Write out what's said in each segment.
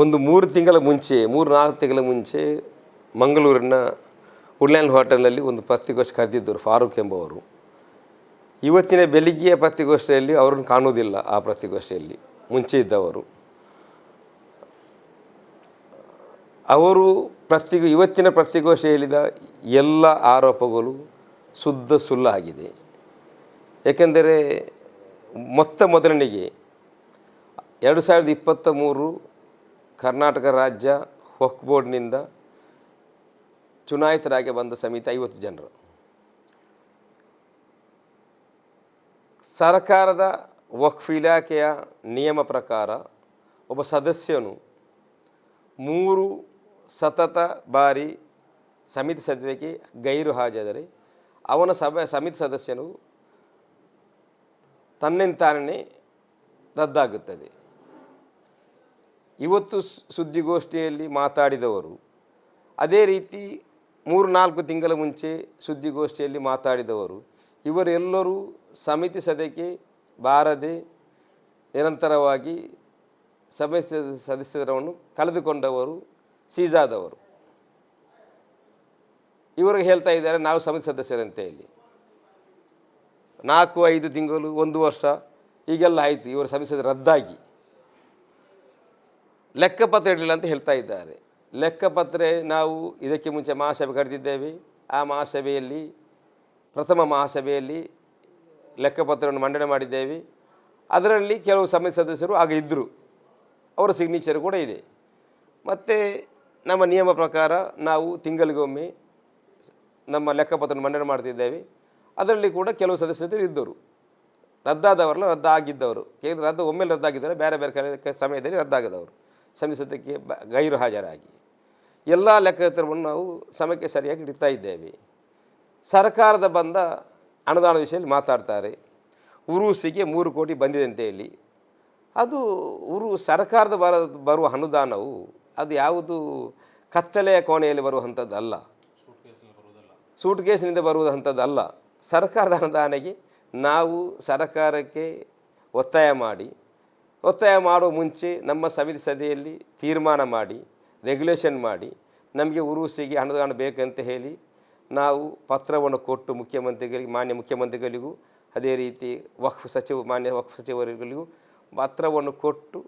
ಒಂದು ಮೂರು ತಿಂಗಳ ಮುಂಚೆ, ಮೂರು ನಾಲ್ಕು ತಿಂಗಳ ಮುಂಚೆ ಮಂಗಳೂರಿನ ವುಡ್ಲ್ಯಾಂಡ್ ಹೋಟೆಲ್ನಲ್ಲಿ ಒಂದು ಪತ್ರಿಕೋಷ್ಠಿ ಕರೆದಿದ್ದರು ಫಾರೂಕ್ ಎಂಬುವರು. ಇವತ್ತಿನ ಬೆಳಿಗ್ಗೆಯ ಪತ್ರಿಕೋಷ್ಠಿಯಲ್ಲಿ ಅವರನ್ನು ಕಾಣುವುದಿಲ್ಲ ಆ ಪತ್ರಿಕೋಷ್ಠಿಯಲ್ಲಿ, ಮುಂಚೆ ಇದ್ದವರು. ಅವರು ಪ್ರತಿ ಇವತ್ತಿನ ಪತ್ರಿಕೋಷ್ಠಿ ಹೇಳಿದ ಎಲ್ಲ ಆರೋಪಗಳು ಶುದ್ಧ ಸುಳ್ಳಾಗಿದೆ ಏಕೆಂದರೆ ಮೊತ್ತ ಮೊದಲನಿಗೆ ಎರಡು ಸಾವಿರದ ಇಪ್ಪತ್ತ ಮೂರು ಕರ್ನಾಟಕ ರಾಜ್ಯ ವಕ್ಫ್ ಬೋರ್ಡ್ನಿಂದ ಚುನಾಯಿತರಾಗಿ ಬಂದ ಸಮಿತಿ ಐವತ್ತು ಜನರು. ಸರ್ಕಾರದ ವಕ್ಫ್ ಇಲಾಖೆಯ ನಿಯಮ ಪ್ರಕಾರ ಒಬ್ಬ ಸದಸ್ಯನು ಮೂರು ಸತತ ಬಾರಿ ಸಮಿತಿ ಸದಸ್ಯಕ್ಕೆ ಗೈರು ಹಾಜರಾದರೆ ಅವನ ಸಭೆ ಸಮಿತಿ ಸದಸ್ಯನು ತನ್ನಿಂತಾನೇ ರದ್ದಾಗುತ್ತದೆ. ಇವತ್ತು ಸುದ್ದಿಗೋಷ್ಠಿಯಲ್ಲಿ ಮಾತಾಡಿದವರು, ಅದೇ ರೀತಿ ಮೂರು ನಾಲ್ಕು ತಿಂಗಳ ಮುಂಚೆ ಸುದ್ದಿಗೋಷ್ಠಿಯಲ್ಲಿ ಮಾತಾಡಿದವರು, ಇವರೆಲ್ಲರೂ ಸಮಿತಿ ಸದಕ್ಕೆ ಬಾರದೆ ನಿರಂತರವಾಗಿ ಸದಸ್ಯ ಸದಸ್ಯರವನ್ನು ಕಳೆದುಕೊಂಡವರು ಸೀಜಾದವರು ಇವರು ಹೇಳ್ತಾ ಇದ್ದಾರೆ, ನಾವು ಸಮಿತಿ ಸದಸ್ಯರಂತೆ ಇಲ್ಲಿ. ನಾಲ್ಕು, ಐದು ತಿಂಗಳು, ಒಂದು ವರ್ಷ, ಈಗೆಲ್ಲ ಆಯಿತು, ಇವರು ಸಮಿತಿ ರದ್ದಾಗಿ. ಲೆಕ್ಕಪತ್ರ ಇರಲಿಲ್ಲ ಅಂತ ಹೇಳ್ತಾ ಇದ್ದಾರೆ. ಲೆಕ್ಕಪತ್ರ ನಾವು ಇದಕ್ಕೆ ಮುಂಚೆ ಮಹಾಸಭೆ ಕರೆದಿದ್ದೇವೆ. ಆ ಮಹಾಸಭೆಯಲ್ಲಿ, ಪ್ರಥಮ ಮಹಾಸಭೆಯಲ್ಲಿ ಲೆಕ್ಕಪತ್ರವನ್ನು ಮಂಡನೆ ಮಾಡಿದ್ದೇವೆ. ಅದರಲ್ಲಿ ಕೆಲವು ಸಮಿತಿ ಸದಸ್ಯರು ಆಗ ಇದ್ದರು ಅವರ ಸಿಗ್ನೇಚರ್ ಕೂಡ ಇದೆ. ಮತ್ತು ನಮ್ಮ ನಿಯಮ ಪ್ರಕಾರ ನಾವು ತಿಂಗಳಿಗೊಮ್ಮೆ ನಮ್ಮ ಲೆಕ್ಕಪತ್ರ ಮಂಡನೆ ಮಾಡ್ತಿದ್ದೇವೆ. ಅದರಲ್ಲಿ ಕೂಡ ಕೆಲವು ಸದಸ್ಯರು ಇದ್ದರು. ರದ್ದಾದವರಲ್ಲ, ರದ್ದಾಗಿದ್ದವರು. ಕೇಂದ್ರ ರದ್ದು, ಒಮ್ಮೆಲೆ ರದ್ದಾಗಿದ್ದಾರೆ ಬೇರೆ ಬೇರೆ ಕಡೆ ಸಮಯದಲ್ಲಿ ರದ್ದಾಗದವರು. ಸಮಿಸದಕ್ಕೆ ಬ, ಗೈರು ಹಾಜರಾಗಿ. ಎಲ್ಲ ಲೆಕ್ಕಪತ್ರವನ್ನು ನಾವು ಸಮಯಕ್ಕೆ ಸರಿಯಾಗಿ ಇಡ್ತಾ ಇದ್ದೇವೆ. ಸರ್ಕಾರದ ಬಂದ ಅನುದಾನ ವಿಷಯದಲ್ಲಿ ಮಾತಾಡ್ತಾರೆ. ಉರುಸಿಗೆ ಮೂರು ಕೋಟಿ ಬಂದಿದೆ ಅಂತ ಹೇಳಿ. ಅದು ಉರು, ಸರ್ಕಾರದ ಬರ, ಬರುವ ಅನುದಾನವು ಅದು ಯಾವುದು ಕತ್ತಲೆಯ ಕೋಣೆಯಲ್ಲಿ ಬರುವಂಥದ್ದಲ್ಲ ಸೂಟ್ ಕೇಸಿನಿಂದ ಬರುವಂಥದ್ದಲ್ಲ ಸರ್ಕಾರದ ಅನುದಾನಕ್ಕೆ ನಾವು ಸರ್ಕಾರಕ್ಕೆ ಒತ್ತಾಯ ಮಾಡಿ ಒತ್ತಾಯ ಮಾಡುವ ಮುಂಚೆ ನಮ್ಮ ಸಮಿತಿ ಸಭೆಯಲ್ಲಿ ತೀರ್ಮಾನ ಮಾಡಿ ರೆಗ್ಯುಲೇಷನ್ ಮಾಡಿ, ನಮಗೆ ಉರುಸಿಗೆ ಅನುದಾನ ಬೇಕಂತ ಹೇಳಿ ನಾವು ಪತ್ರವನ್ನು ಕೊಟ್ಟು ಮುಖ್ಯಮಂತ್ರಿಗಳಿಗೆ, ಮಾನ್ಯ ಮುಖ್ಯಮಂತ್ರಿಗಳಿಗೂ, ಅದೇ ರೀತಿ ವಕ್ಫ್ ಸಚಿವ, ಮಾನ್ಯ ವಕ್ಫ್ ಸಚಿವರುಗಳಿಗೂ ಪತ್ರವನ್ನು ಕೊಟ್ಟು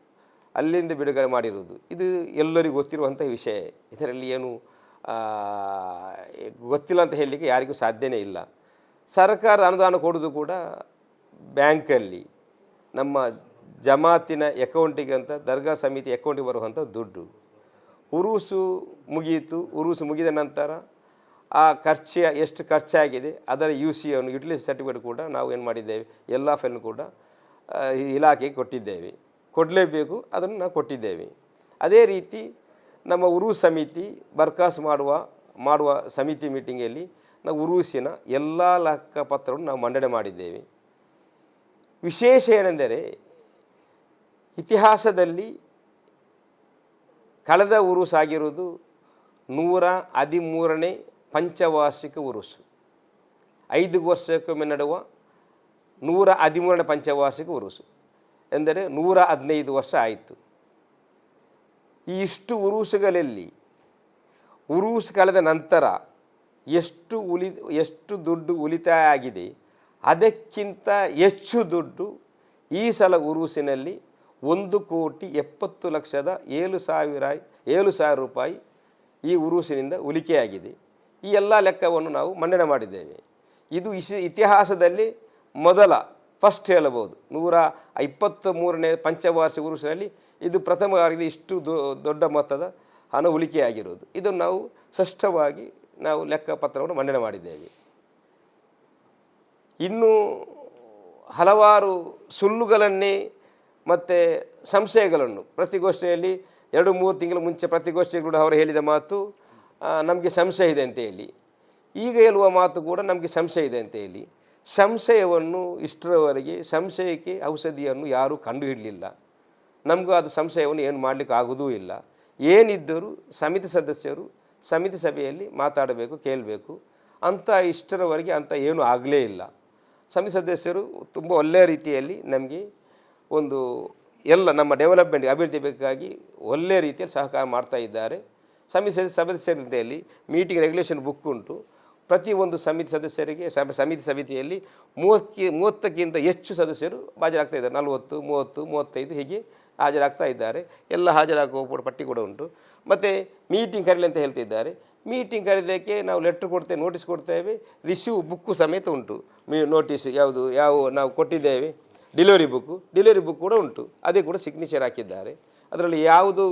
ಅಲ್ಲಿಂದ ಬಿಡುಗಡೆ ಮಾಡಿರುವುದು. ಇದು ಎಲ್ಲರಿಗೂ ಗೊತ್ತಿರುವಂಥ ವಿಷಯ. ಇದರಲ್ಲಿ ಏನು ಗೊತ್ತಿಲ್ಲ ಅಂತ ಹೇಳಲಿಕ್ಕೆ ಯಾರಿಗೂ ಸಾಧ್ಯನೇ ಇಲ್ಲ. ಸರ್ಕಾರ ಅನುದಾನ ಕೊಡೋದು ಕೂಡ ಬ್ಯಾಂಕಲ್ಲಿ ನಮ್ಮ ಜಮಾತಿನ ಅಕೌಂಟಿಗೆ ಅಂತ, ದರ್ಗಾ ಸಮಿತಿ ಅಕೌಂಟಿಗೆ ಬರುವಂಥ ದುಡ್ಡು. ಉರುಸು ಮುಗಿಯಿತು, ಉರುಸು ಮುಗಿದ ನಂತರ ಆ ಖರ್ಚು, ಎಷ್ಟು ಖರ್ಚಾಗಿದೆ, ಅದರ ಯು ಸಿ ಅನ್ನು ಯುಟಿಲಿಟಿ ಸರ್ಟಿಫಿಕೇಟ್ ಕೂಡ ನಾವು ಏನು ಮಾಡಿದ್ದೇವೆ ಎಲ್ಲ ಫೈಲ್ನು ಕೂಡ ಇಲಾಖೆಗೆ ಕೊಟ್ಟಿದ್ದೇವೆ. ಕೊಡಲೇಬೇಕು, ಅದನ್ನು ನಾವು ಕೊಟ್ಟಿದ್ದೇವೆ. ಅದೇ ರೀತಿ ನಮ್ಮ ಉರು ಸಮಿತಿ, ಬರ್ಕಾಸ್ ಮಾಡುವ ಮಾಡುವ ಸಮಿತಿ ಮೀಟಿಂಗಲ್ಲಿ ನಾವು ಉರುಸಿನ ಎಲ್ಲ ಲೆಕ್ಕಪತ್ರವನ್ನು ನಾವು ಮಂಡನೆ ಮಾಡಿದ್ದೇವೆ. ವಿಶೇಷ ಏನೆಂದರೆ ಇತಿಹಾಸದಲ್ಲಿ ಕಳೆದ ಉರುಸು ಆಗಿರುವುದು ನೂರ ಹದಿಮೂರನೇ ಪಂಚವಾರ್ಷಿಕ ಉರುಸು. ಐದು ವರ್ಷಕ್ಕೊಮ್ಮೆ ನಡುವ ನೂರ ಹದಿಮೂರನೇ ಪಂಚವಾರ್ಷಿಕ ಉರುಸು. ಎಂದರೆ ನೂರ ಹದಿನೈದು ವರ್ಷ ಆಯಿತು. ಈ ಇಷ್ಟು ಉರುಸುಗಳಲ್ಲಿ ಉರುಸು ಕಳೆದ ನಂತರ ಎಷ್ಟು ಉಳಿ ಎಷ್ಟು ದುಡ್ಡು ಉಳಿತಾಯ ಆಗಿದೆ, ಅದಕ್ಕಿಂತ ಹೆಚ್ಚು ದುಡ್ಡು ಈ ಸಲ ಉರುಸಿನಲ್ಲಿ ಒಂದು ಕೋಟಿ ಎಪ್ಪತ್ತು ಲಕ್ಷದ ಏಳು ಸಾವಿರ ಏಳು ಸಾವಿರ ರೂಪಾಯಿ ಈ ಉರುಸಿನಿಂದ ಉಲಿಕೆಯಾಗಿದೆ. ಈ ಎಲ್ಲ ಲೆಕ್ಕವನ್ನು ನಾವು ಮಂಡನೆ ಮಾಡಿದ್ದೇವೆ. ಇದು ಇತಿಹಾಸದಲ್ಲಿ ಮೊದಲ ಫಸ್ಟ್ ಹೇಳಬಹುದು. ನೂರ ಇಪ್ಪತ್ತ ಮೂರನೇ ಪಂಚವಾರ್ಷಿಕ ಉರುಸಿನಲ್ಲಿ ಇದು ಪ್ರಥಮವಾಗಿದೆ ಇಷ್ಟು ದೊ- ದೊಡ್ಡ ಮೊತ್ತದ ಹಣ ಉಳಿಕೆಯಾಗಿರುವುದು ಇದನ್ನು ನಾವು ಸ್ಪಷ್ಟವಾಗಿ ನಾವು ಲೆಕ್ಕಪತ್ರವನ್ನು ಮಂಡನೆ ಮಾಡಿದ್ದೇವೆ. ಇನ್ನು ಹಲವಾರು ಸುಳ್ಳುಗಳನ್ನೇ ಮತ್ತು ಸಂಶಯಗಳನ್ನು. ಪ್ರತಿಗೋಷ್ಠಿಯಲ್ಲಿ ಎರಡು ಮೂರು ತಿಂಗಳ ಮುಂಚೆ ಪ್ರತಿಗೋಷ್ಠಿ ಕೂಡ ಅವರು ಹೇಳಿದ ಮಾತು ನಮಗೆ ಸಂಶಯ ಇದೆ ಅಂತ ಹೇಳಿ. ಈಗ ಹೇಳುವ ಮಾತು ಕೂಡ ನಮಗೆ ಸಂಶಯ ಇದೆ ಅಂತ ಹೇಳಿ. ಸಂಶಯವನ್ನು ಇಷ್ಟರವರೆಗೆ, ಸಂಶಯಕ್ಕೆ ಔಷಧಿಯನ್ನು ಯಾರೂ ಕಂಡುಹಿಡಲಿಲ್ಲ. ನಮಗೂ ಅದು ಸಂಶಯವನ್ನು ಏನು ಮಾಡಲಿಕ್ಕೆ ಆಗೋದೂ ಇಲ್ಲ. ಏನಿದ್ದರೂ ಸಮಿತಿ ಸದಸ್ಯರು ಸಮಿತಿ ಸಭೆಯಲ್ಲಿ ಮಾತಾಡಬೇಕು, ಕೇಳಬೇಕು. ಅಂಥ ಇಷ್ಟರವರೆಗೆ ಅಂಥ ಏನೂ ಆಗಲೇ ಇಲ್ಲ. ಸಮಿತಿ ಸದಸ್ಯರು ತುಂಬ ಒಳ್ಳೆಯ ರೀತಿಯಲ್ಲಿ ನಮಗೆ ಒಂದು ಎಲ್ಲ ನಮ್ಮ ಡೆವಲಪ್ಮೆಂಟ್ ಅಭಿವೃದ್ಧಿ ಬೇಕಾಗಿ ಒಳ್ಳೆಯ ರೀತಿಯಲ್ಲಿ ಸಹಕಾರ ಮಾಡ್ತಾ ಇದ್ದಾರೆ. ಸಮಿತಿ ಸದಸ್ಯ ಸದಸ್ಯರಲ್ಲಿ ಮೀಟಿಂಗ್ ರೆಗ್ಯುಲೇಷನ್ ಬುಕ್ ಉಂಟು. ಪ್ರತಿಯೊಂದು ಸಮಿತಿ ಸದಸ್ಯರಿಗೆ ಸಮ ಸಮಿತಿ ಸಮಿತಿಯಲ್ಲಿ ಮೂವತ್ತಕ್ಕೆ ಮೂವತ್ತಕ್ಕಿಂತ ಹೆಚ್ಚು ಸದಸ್ಯರು ಹಾಜರಾಗ್ತಾ ಇದ್ದಾರೆ. ನಲವತ್ತು, ಮೂವತ್ತು, ಮೂವತ್ತೈದು ಹೀಗೆ ಹಾಜರಾಗ್ತಾ ಇದ್ದಾರೆ. ಎಲ್ಲ ಹಾಜರಾಗುವ ಪಟ್ಟಿ ಕೂಡ ಉಂಟು. ಮತ್ತು ಮೀಟಿಂಗ್ ಕರೀಲಿ ಅಂತ ಹೇಳ್ತಿದ್ದಾರೆ. ಮೀಟಿಂಗ್ ಕರೆದಕ್ಕೆ ನಾವು ಲೆಟ್ರ್ ಕೊಡ್ತೇವೆ ನೋಟಿಸ್ ಕೊಡ್ತೇವೆ. ರಿಸೀವ್ ಬುಕ್ಕು ಸಮೇತ ಉಂಟು. ಮೀ ನೋಟಿಸ್ ಯಾವುದು, ಯಾವ ನಾವು ಕೊಟ್ಟಿದ್ದೇವೆ. ಡಿಲಿವರಿ ಬುಕ್ಕು ಡಿಲಿವರಿ ಬುಕ್ ಕೂಡ ಉಂಟು. ಅದೇ ಕೂಡ ಸಿಗ್ನೇಚರ್ ಹಾಕಿದ್ದಾರೆ. ಅದರಲ್ಲಿ ಯಾವುದು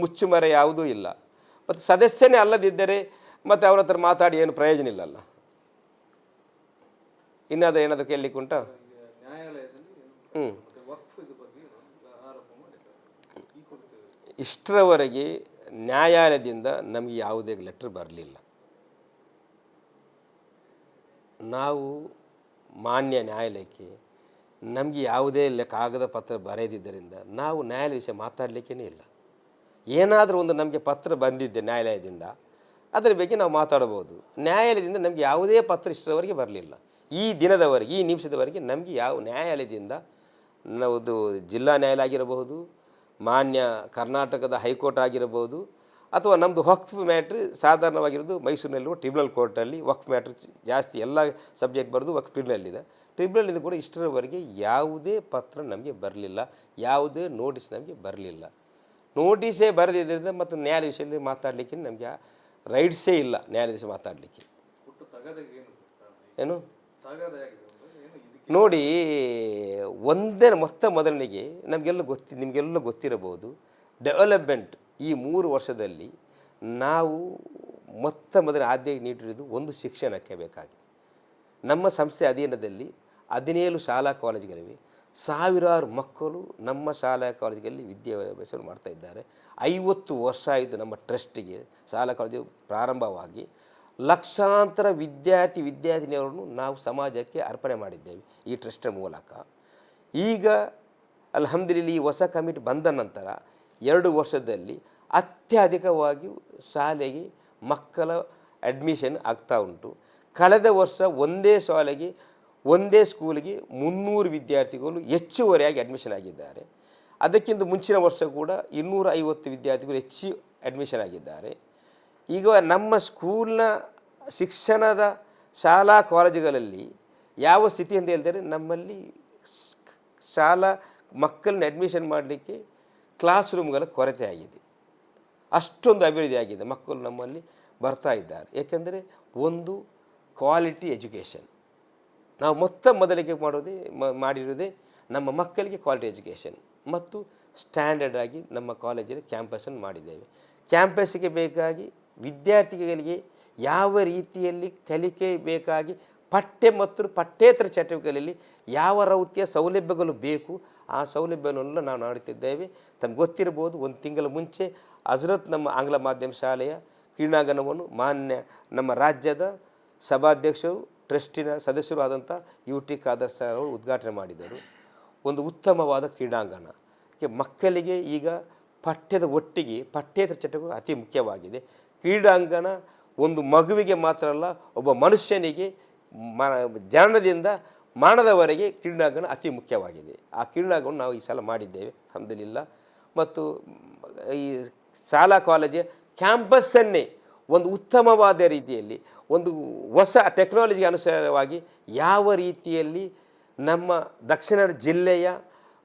ಮುಚ್ಚುಮರೆ ಯಾವುದೂ ಇಲ್ಲ. ಮತ್ತು ಸದಸ್ಯನೇ ಅಲ್ಲದಿದ್ದರೆ ಮತ್ತು ಅವರ ಹತ್ರ ಮಾತಾಡಿ ಏನು ಪ್ರಯೋಜನ ಇಲ್ಲಲ್ಲ. ಇನ್ನಾದರೂ ಏನಾದರೂ ಕೇಳಲಿಕ್ಕೆ ಉಂಟಾ? ಹ್ಞೂ ಇಷ್ಟರವರೆಗೆ ನ್ಯಾಯಾಲಯದಿಂದ ನಮಗೆ ಯಾವುದೇ ಲೆಟ್ರ್ ಬರಲಿಲ್ಲ. ನಾವು ಮಾನ್ಯ ನ್ಯಾಯಾಲಯಕ್ಕೆ ನಮಗೆ ಯಾವುದೇ ಇಲ್ಲ ಕಾಗದ ಪತ್ರ ಬರೆದಿದ್ದರಿಂದ ನಾವು ನ್ಯಾಯಾಲಯ ವಿಷಯ ಮಾತಾಡಲಿಕ್ಕೇ ಇಲ್ಲ. ಏನಾದರೂ ಒಂದು ನಮಗೆ ಪತ್ರ ಬಂದಿದ್ದೆ ನ್ಯಾಯಾಲಯದಿಂದ, ಅದರ ಬಗ್ಗೆ ನಾವು ಮಾತಾಡಬಹುದು ನ್ಯಾಯಾಲಯದಿಂದ ನಮಗೆ ಯಾವುದೇ ಪತ್ರ ಇಷ್ಟರವರೆಗೆ ಬರಲಿಲ್ಲ. ಈ ದಿನದವರೆಗೆ, ಈ ನಿಮಿಷದವರೆಗೆ ನಮಗೆ ಯಾವ ನ್ಯಾಯಾಲಯದಿಂದ ನಾವು ಜಿಲ್ಲಾ ನ್ಯಾಯಾಲಯ ಆಗಿರಬಹುದು, ಮಾನ್ಯ ಕರ್ನಾಟಕದ ಹೈಕೋರ್ಟ್ ಆಗಿರಬಹುದು ಅಥವಾ ನಮ್ಮದು ವಕ್ಫ್ ಮ್ಯಾಟ್ರ್ ಸಾಧಾರಣವಾಗಿರೋದು ಮೈಸೂರಿನಲ್ಲಿರುವ ಟ್ರಿಬ್ಯುನಲ್ ಕೋರ್ಟಲ್ಲಿ ವಕ್ಫ್ ಮ್ಯಾಟ್ರ್ ಜಾಸ್ತಿ ಎಲ್ಲ ಸಬ್ಜೆಕ್ಟ್ ಬರೆದು ವಕ್ಫ್ ಟ್ರಿಬ್ಯುನಲ್ಲಿದೆ. ಟ್ರಿಬ್ಯುನಲ್ಲಿಂದ ಕೂಡ ಇಷ್ಟರವರೆಗೆ ಯಾವುದೇ ಪತ್ರ ನಮಗೆ ಬರಲಿಲ್ಲ ಯಾವುದೇ ನೋಟಿಸ್ ನಮಗೆ ಬರಲಿಲ್ಲ. ನೋಟಿಸೇ ಬರೆದಿದ್ದರಿಂದ ಮತ್ತು ನ್ಯಾಯಾಲಯ ವಿಷಯದಲ್ಲಿ ಮಾತಾಡಲಿಕ್ಕೆ ನಮಗೆ ರೈಟ್ಸೇ ಇಲ್ಲ ವಿಷಯ ಮಾತಾಡಲಿಕ್ಕೆ. ಏನು ನೋಡಿ ಒಂದೇ ಮೊತ್ತ ಮೊದಲನಿಗೆ ನಮಗೆಲ್ಲ ಗೊತ್ತಿ ನಿಮಗೆಲ್ಲ ಗೊತ್ತಿರಬಹುದು ಡೆವಲಪ್ಮೆಂಟ್ ಈ ಮೂರು ವರ್ಷದಲ್ಲಿ ನಾವು ಮೊತ್ತ ಮೊದಲ ಆದ್ಯತೆ ನೀಡಿರುವುದು ಒಂದು ಶಿಕ್ಷಣಕ್ಕೆ ಬೇಕಾಗಿ. ನಮ್ಮ ಸಂಸ್ಥೆ ಅಧೀನದಲ್ಲಿ ಹದಿನೇಳು ಶಾಲಾ ಕಾಲೇಜುಗಳಿವೆ. ಸಾವಿರಾರು ಮಕ್ಕಳು ನಮ್ಮ ಶಾಲಾ ಕಾಲೇಜುಗಳಲ್ಲಿ ವಿದ್ಯಾಭ್ಯಾಸವನ್ನು ಮಾಡ್ತಾ ಇದ್ದಾರೆ. ಐವತ್ತು ವರ್ಷ ಆಯಿತು ನಮ್ಮ ಟ್ರಸ್ಟಿಗೆ ಶಾಲಾ ಕಾಲೇಜು ಪ್ರಾರಂಭವಾಗಿ. ಲಕ್ಷಾಂತರ ವಿದ್ಯಾರ್ಥಿ ವಿದ್ಯಾರ್ಥಿನಿಯರನ್ನು ನಾವು ಸಮಾಜಕ್ಕೆ ಅರ್ಪಣೆ ಮಾಡಿದ್ದೇವೆ ಈ ಟ್ರಸ್ಟ್ ಮೂಲಕ. ಈಗ ಅಲ್ಹಮ್ದುಲಿಲ್ಲ ಈ ಹೊಸ ಕಮಿಟಿ ಬಂದ ನಂತರ ಎರಡು ವರ್ಷದಲ್ಲಿ ಅತ್ಯಧಿಕವಾಗಿ ಶಾಲೆಗೆ ಮಕ್ಕಳ ಅಡ್ಮಿಷನ್ ಆಗ್ತಾ ಉಂಟು. ಕಳೆದ ವರ್ಷ ಒಂದೇ ಶಾಲೆಗೆ, ಒಂದೇ ಸ್ಕೂಲಿಗೆ ಮುನ್ನೂರು ವಿದ್ಯಾರ್ಥಿಗಳು ಹೆಚ್ಚುವರಿಯಾಗಿ ಅಡ್ಮಿಷನ್ ಆಗಿದ್ದಾರೆ. ಅದಕ್ಕಿಂತ ಮುಂಚಿನ ವರ್ಷ ಕೂಡ ಇನ್ನೂರ ಐವತ್ತು ವಿದ್ಯಾರ್ಥಿಗಳು ಹೆಚ್ಚು ಅಡ್ಮಿಷನ್ ಆಗಿದ್ದಾರೆ. ಈಗ ನಮ್ಮ ಸ್ಕೂಲ್ನ ಶಿಕ್ಷಣದ ಶಾಲಾ ಕಾಲೇಜುಗಳಲ್ಲಿ ಯಾವ ಸ್ಥಿತಿ ಅಂತ ಹೇಳಿದರೆ ನಮ್ಮಲ್ಲಿ ಶಾಲಾ ಮಕ್ಕಳನ್ನ ಅಡ್ಮಿಷನ್ ಮಾಡಲಿಕ್ಕೆ ಕ್ಲಾಸ್ ರೂಮ್ಗಳ ಕೊರತೆ ಆಗಿದೆ. ಅಷ್ಟೊಂದು ಅಭಿವೃದ್ಧಿ ಆಗಿದೆ. ಮಕ್ಕಳು ನಮ್ಮಲ್ಲಿ ಬರ್ತಾ ಇದ್ದಾರೆ. ಏಕೆಂದರೆ ಒಂದು ಕ್ವಾಲಿಟಿ ಎಜುಕೇಷನ್ ನಾವು ಮೊತ್ತ ಮೊದಲಿಗೆ ಮಾಡೋದೇ ಮಾಡಿರೋದೇ ನಮ್ಮ ಮಕ್ಕಳಿಗೆ ಕ್ವಾಲಿಟಿ ಎಜುಕೇಷನ್ ಮತ್ತು ಸ್ಟ್ಯಾಂಡರ್ಡ್ ಆಗಿ ನಮ್ಮ ಕಾಲೇಜಲ್ಲಿ ಕ್ಯಾಂಪಸನ್ನು ಮಾಡಿದ್ದೇವೆ. ಕ್ಯಾಂಪಸ್ಸಿಗೆ ಬೇಕಾಗಿ ವಿದ್ಯಾರ್ಥಿಗಳಿಗೆ ಯಾವ ರೀತಿಯಲ್ಲಿ ಕಲಿಕೆ ಬೇಕಾಗಿ ಪಠ್ಯ ಮತ್ತು ಪಠ್ಯೇತರ ಚಟುವಟಿಕೆಗಳಲ್ಲಿ ಯಾವ ರೀತಿಯ ಸೌಲಭ್ಯಗಳು ಬೇಕು ಆ ಸೌಲಭ್ಯವನ್ನು ನಾವು ಮಾಡುತ್ತಿದ್ದೇವೆ ತಮ್ಗೆ ಗೊತ್ತಿರ್ಬೋದು ಒಂದು ತಿಂಗಳ ಮುಂಚೆ ಹಜರತ್ ನಮ್ಮ ಆಂಗ್ಲ ಮಾಧ್ಯಮ ಶಾಲೆಯ ಕ್ರೀಡಾಂಗಣವನ್ನು ಮಾನ್ಯ ನಮ್ಮ ರಾಜ್ಯದ ಸಭಾಧ್ಯಕ್ಷರು, ಟ್ರಸ್ಟಿನ ಸದಸ್ಯರು ಆದಂಥ ಯು ಟಿ ಖಾದರ್ ಸರ್ ಅವರು ಉದ್ಘಾಟನೆ ಮಾಡಿದರು. ಒಂದು ಉತ್ತಮವಾದ ಕ್ರೀಡಾಂಗಣ. ಕ್ಕೆ ಮಕ್ಕಳಿಗೆ ಈಗ ಪಠ್ಯದ ಒಟ್ಟಿಗೆ ಪಠ್ಯೇತರ ಚಟುವಟಿಕೆ ಅತಿ ಮುಖ್ಯವಾಗಿದೆ. ಕ್ರೀಡಾಂಗಣ ಒಂದು ಮಗುವಿಗೆ ಮಾತ್ರ ಅಲ್ಲ, ಒಬ್ಬ ಮನುಷ್ಯನಿಗೆ ಮ, ಜನನದಿಂದ ಮರಣದವರೆಗೆ ಕ್ರೀಡಾಂಗಣ ಅತಿ ಮುಖ್ಯವಾಗಿದೆ. ಆ ಕ್ರೀಡಾಂಗಣ ನಾವು ಈ ಸಲ ಮಾಡಿದ್ದೇವೆ ಹಮ್ದಲಿಲ್ಲ ಮತ್ತು ಈ ಶಾಲಾ ಕಾಲೇಜು ಕ್ಯಾಂಪಸ್ಸನ್ನೇ ಒಂದು ಉತ್ತಮವಾದ ರೀತಿಯಲ್ಲಿ, ಒಂದು ಹೊಸ ಟೆಕ್ನಾಲಜಿಗೆ ಅನುಸಾರವಾಗಿ ಯಾವ ರೀತಿಯಲ್ಲಿ ನಮ್ಮ ದಕ್ಷಿಣ ಜಿಲ್ಲೆಯ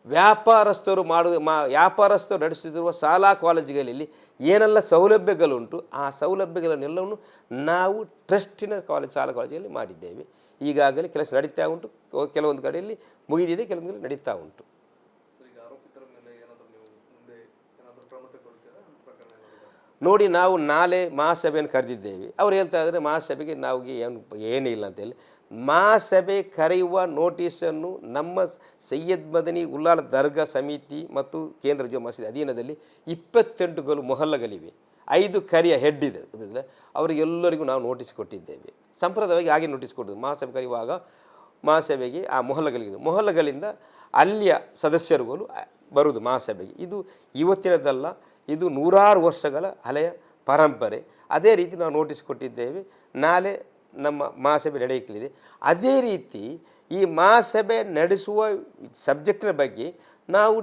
ವ್ಯಾಪಾರಸ್ಥರು ಮಾಡು, ಮಾ, ವ್ಯಾಪಾರಸ್ಥರು ನಡೆಸುತ್ತಿರುವ ಶಾಲಾ ಕಾಲೇಜುಗಳಲ್ಲಿ ಏನೆಲ್ಲ ಸೌಲಭ್ಯಗಳುಂಟು, ಆ ಸೌಲಭ್ಯಗಳನ್ನೆಲ್ಲವನ್ನು ನಾವು ಟ್ರಸ್ಟಿನ ಕಾಲೇಜ್ ಶಾಲಾ ಕಾಲೇಜಲ್ಲಿ ಮಾಡಿದ್ದೇವೆ. ಈಗಾಗಲೇ ಕೆಲಸ ನಡೀತಾ ಉಂಟು. ಕೆಲವೊಂದು ಕಡೆಯಲ್ಲಿ ಮುಗಿದಿದೆ ಕೆಲವೊಂದು ಕಡೆ ನಡೀತಾ ಉಂಟು. ನೋಡಿ ನಾವು ನಾಳೆ ಮಹಾಸಭೆಯನ್ನು ಕರೆದಿದ್ದೇವೆ. ಅವ್ರು ಹೇಳ್ತಾ ಇದ್ದಾರೆ ಮಹಾಸಭೆಗೆ ನಾವು ಏನು ಏನಿಲ್ಲ ಅಂತೇಳಿ ಮಹಾಸಭೆ ಕರೆಯುವ ನೋಟಿಸನ್ನು ನಮ್ಮ ಸೈಯದ್ ಮದನಿ ಉಲ್ಲಾಲ್ ದರ್ಗಾ ಸಮಿತಿ ಮತ್ತು ಕೇಂದ್ರ ಜೋ ಮಸೀದಿ ಅಧೀನದಲ್ಲಿ ಇಪ್ಪತ್ತೆಂಟುಗಳು ಮೊಹಲ್ಲಗಳಿವೆ. ಐದು ಕರಿಯ ಹೆಡ್ ಇದೆ. ಅಂದರೆ ಅವರಿಗೆಲ್ಲರಿಗೂ ನಾವು ನೋಟಿಸ್ ಕೊಟ್ಟಿದ್ದೇವೆ. ಸಂಪ್ರದಾಯವಾಗಿ ಹಾಗೆ ನೋಟಿಸ್ ಕೊಡೋದು. ಮಹಾಸಭೆ ಕರೆಯುವಾಗ ಮಹಾಸಭೆಗೆ, ಆ ಮೊಹಲ್ಲಗಳಿಗೆ ಮೊಹಲ್ಲಗಳಿಂದ ಅಲ್ಲಿಯ ಸದಸ್ಯರುಗಳು ಬರುವುದು ಮಹಾಸಭೆಗೆ. ಇದು ಇವತ್ತಿನದಲ್ಲ, ಇದು ನೂರಾರು ವರ್ಷಗಳ ಹಳೆಯ ಪರಂಪರೆ. ಅದೇ ರೀತಿ ನಾವು ನೋಟಿಸ್ ಕೊಟ್ಟಿದ್ದೇವೆ. ನಾಳೆ ನಮ್ಮ ಮಹಾಸಭೆ ನಡೆಯಲಿದೆ. ಅದೇ ರೀತಿ ಈ ಮಹಾಸಭೆ ನಡೆಸುವ ಸಬ್ಜೆಕ್ಟಿನ ಬಗ್ಗೆ ನಾವು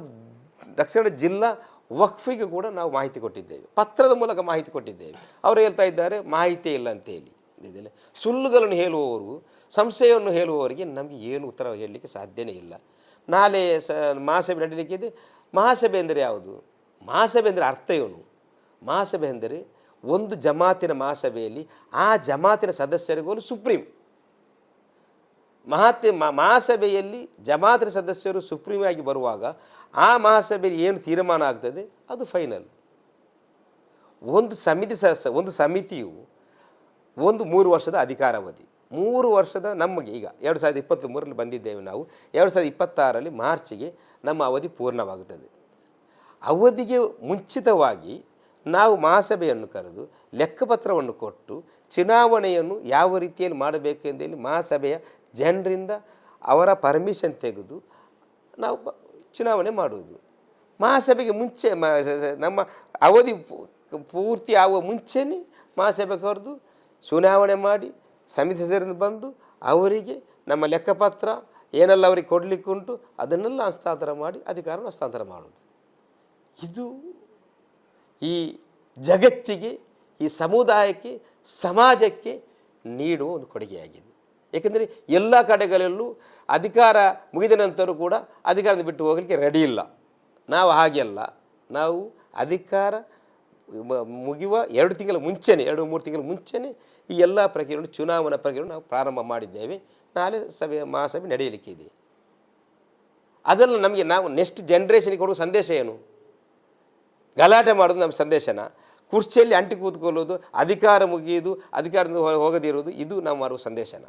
ದಕ್ಷಿಣ ಜಿಲ್ಲಾ ವಕ್ಫಿಗೆ ಕೂಡ ನಾವು ಮಾಹಿತಿ ಕೊಟ್ಟಿದ್ದೇವೆ. ಪತ್ರದ ಮೂಲಕ ಮಾಹಿತಿ ಕೊಟ್ಟಿದ್ದೇವೆ. ಅವರು ಹೇಳ್ತಾ ಇದ್ದಾರೆ, ಮಾಹಿತಿ ಇಲ್ಲ ಅಂತೇಳಿ ಇದಿಲ್ಲ ಸುಳ್ಳುಗಳನ್ನು ಹೇಳುವವರು, ಸಂಶಯವನ್ನು ಹೇಳುವವರಿಗೆ ನಮಗೆ ಏನು ಉತ್ತರ ಹೇಳಲಿಕ್ಕೆ ಸಾಧ್ಯನೇ ಇಲ್ಲ. ನಾಳೆ ಸ, ಮಹಾಸಭೆ ನಡೀಲಿಕ್ಕಿದೆ ಮಹಾಸಭೆ ಅಂದರೆ ಯಾವುದು? ಮಹಾಸಭೆ ಅಂದರೆ ಅರ್ಥ ಏನು? ಮಹಾಸಭೆ ಅಂದರೆ ಒಂದು ಜಮಾತಿನ ಮಹಾಸಭೆಯಲ್ಲಿ ಆ ಜಮಾತಿನ ಸದಸ್ಯರಿಗೂ ಸುಪ್ರೀಂ. ಮಹಾತೆ ಮ- ಮಹಾಸಭೆಯಲ್ಲಿ ಜಮಾತ್ರ ಸದಸ್ಯರು ಸುಪ್ರೀಂ ಆಗಿ ಬರುವಾಗ ಆ ಮಹಾಸಭೆಯಲ್ಲಿ ಏನು ತೀರ್ಮಾನ ಆಗ್ತದೆ? ಅದು ಫೈನಲ್ ಒಂದು ಸಮಿತಿ ಸದಸ್ಯ ಒಂದು ಸಮಿತಿಯು ಒಂದು ಮೂರು ವರ್ಷದ ಅಧಿಕಾರಾವಧಿ. ಮೂರು ವರ್ಷದ ನಮಗೆ ಈಗ ಎರಡು ಸಾವಿರದ ಇಪ್ಪತ್ತ್ ಮೂರರಲ್ಲಿ ಬಂದಿದ್ದೇವೆ ನಾವು. ಎರಡು ಸಾವಿರದ ಇಪ್ಪತ್ತಾರರಲ್ಲಿ ಮಾರ್ಚಿಗೆ ನಮ್ಮ ಅವಧಿ ಪೂರ್ಣವಾಗುತ್ತದೆ. ಅವಧಿಗೆ ಮುಂಚಿತವಾಗಿ ನಾವು ಮಹಾಸಭೆಯನ್ನು ಕರೆದು ಲೆಕ್ಕಪತ್ರವನ್ನು ಕೊಟ್ಟು ಚುನಾವಣೆಯನ್ನು ಯಾವ ರೀತಿಯಲ್ಲಿ ಮಾಡಬೇಕು ಹೇಳಿ ಮಹಾಸಭೆಯ ಜನರಿಂದ ಅವರ ಪರ್ಮಿಷನ್ ತೆಗೆದು ನಾವು ಚುನಾವಣೆ ಮಾಡುವುದು. ಮಹಾಸಭೆಗೆ ಮುಂಚೆ ನಮ್ಮ ಅವಧಿ ಪೂರ್ತಿ ಆಗುವ ಮುಂಚೆನೇ ಮಹಾಸಭೆ ಕರೆದು ಚುನಾವಣೆ ಮಾಡಿ ಸಮಿತಿ ಸದಸ್ಯರಿಂದ ಬಂದು ಅವರಿಗೆ ನಮ್ಮ ಲೆಕ್ಕಪತ್ರ ಏನೆಲ್ಲ ಅವರಿಗೆ ಕೊಡಲಿಕ್ಕುಂಟು ಅದನ್ನೆಲ್ಲ ಹಸ್ತಾಂತರ ಮಾಡಿ ಅಧಿಕಾರವನ್ನು ಹಸ್ತಾಂತರ ಮಾಡೋದು ಇದು ಈ ಜಗತ್ತಿಗೆ, ಈ ಸಮುದಾಯಕ್ಕೆ, ಸಮಾಜಕ್ಕೆ ನೀಡುವ ಒಂದು ಕೊಡುಗೆಯಾಗಿದೆ. ಏಕೆಂದರೆ ಎಲ್ಲ ಕಡೆಗಳಲ್ಲೂ ಅಧಿಕಾರ ಮುಗಿದ ನಂತರ ಕೂಡ ಅಧಿಕಾರದ ಬಿಟ್ಟು ಹೋಗಲಿಕ್ಕೆ ರೆಡಿ ಇಲ್ಲ. ನಾವು ಹಾಗೆ ಅಲ್ಲ. ನಾವು ಅಧಿಕಾರ ಮುಗಿಯುವ ಎರಡು ತಿಂಗಳ ಮುಂಚೆನೇ, ಎರಡು ಮೂರು ತಿಂಗಳ ಮುಂಚೆನೇ ಈ ಎಲ್ಲ ಪ್ರಕ್ರಿಯೆಗಳು, ಚುನಾವಣಾ ಪ್ರಕ್ರಿಯೆಗಳು ನಾವು ಪ್ರಾರಂಭ ಮಾಡಿದ್ದೇವೆ. ನಾಳೆ ಸಭೆ, ಮಹಾಸಭೆ ನಡೆಯಲಿಕ್ಕೆ ಇದೆ ಅದೆಲ್ಲ ನಮಗೆ ನಾವು ನೆಕ್ಸ್ಟ್ ಜನ್ರೇಷನ್ಗೆ ಕೊಡುವ ಸಂದೇಶ ಏನು? ಗಲಾಟೆ ಮಾಡೋದು ನಮ್ಮ ಸಂದೇಶನ. ಕುರ್ಚಿಯಲ್ಲಿ ಅಂಟಿ ಕೂತ್ಕೊಳ್ಳೋದು, ಅಧಿಕಾರ ಮುಗಿಯೋದು, ಅಧಿಕಾರದಿಂದ ಹೋಗದಿರೋದು ಇದು ನಾವು ಮಾಡುವ ಸಂದೇಶನ.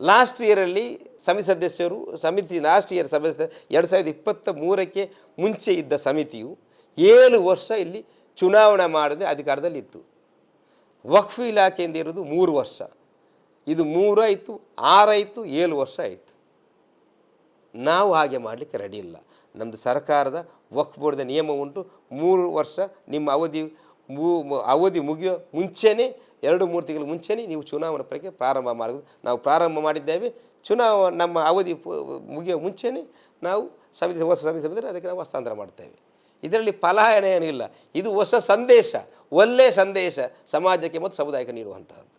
ಲಾಸ್ಟ್ ಇಯರಲ್ಲಿ ಸಮಿತಿ ಸದಸ್ಯರು, ಸಮಿತಿ, ಲಾಸ್ಟ್ ಇಯರ್ ಸಭೆ ಎರಡು ಸಾವಿರದ ಇಪ್ಪತ್ತ ಮೂರಕ್ಕೆ ಮುಂಚೆ ಇದ್ದ ಸಮಿತಿಯು ಏಳು ವರ್ಷ ಇಲ್ಲಿ ಚುನಾವಣೆ ಮಾಡದೆ ಅಧಿಕಾರದಲ್ಲಿತ್ತು ವಕ್ಫ್ ಇಲಾಖೆಯಿಂದ ಇರೋದು ಮೂರು ವರ್ಷ. ಇದು ಮೂರಾಯಿತು ಆರಾಯಿತು ಏಳು ವರ್ಷ ಆಯಿತು. ನಾವು ಹಾಗೆ ಮಾಡಲಿಕ್ಕೆ ರೆಡಿ ಇಲ್ಲ. ನಮ್ಮದು ಸರ್ಕಾರದ ವಕ್ ಬೋರ್ಡ್ದ ನಿಯಮ ಉಂಟು. ಮೂರು ವರ್ಷ ನಿಮ್ಮ ಅವಧಿ ಮೂ ಅವಧಿ ಮುಗಿಯೋ ಮುಂಚೆನೇ, ಎರಡು ಮೂರು ತಿಂಗಳ ಮುಂಚೆನೇ ನೀವು ಚುನಾವಣಾ ಪ್ರಕ್ರಿಯೆ ಪ್ರಾರಂಭ ಮಾಡೋದು ನಾವು ಪ್ರಾರಂಭ ಮಾಡಿದ್ದೇವೆ. ಚುನಾವ, ನಮ್ಮ ಅವಧಿ ಮುಗಿಯೋ ಮುಂಚೆನೇ ನಾವು ಸಮಿತಿ, ಹೊಸ ಸಮಿತಿ ಸಮಿತಿ ಅದಕ್ಕೆ ನಾವು ಹಸ್ತಾಂತರ ಮಾಡ್ತೇವೆ ಇದರಲ್ಲಿ ಪಲಾಯನ ಏನಿಲ್ಲ. ಇದು ಹೊಸ ಸಂದೇಶ ಒಳ್ಳೆಯ ಸಂದೇಶ ಸಮಾಜಕ್ಕೆ ಮತ್ತು ಸಮುದಾಯಕ್ಕೆ ನೀಡುವಂಥದ್ದು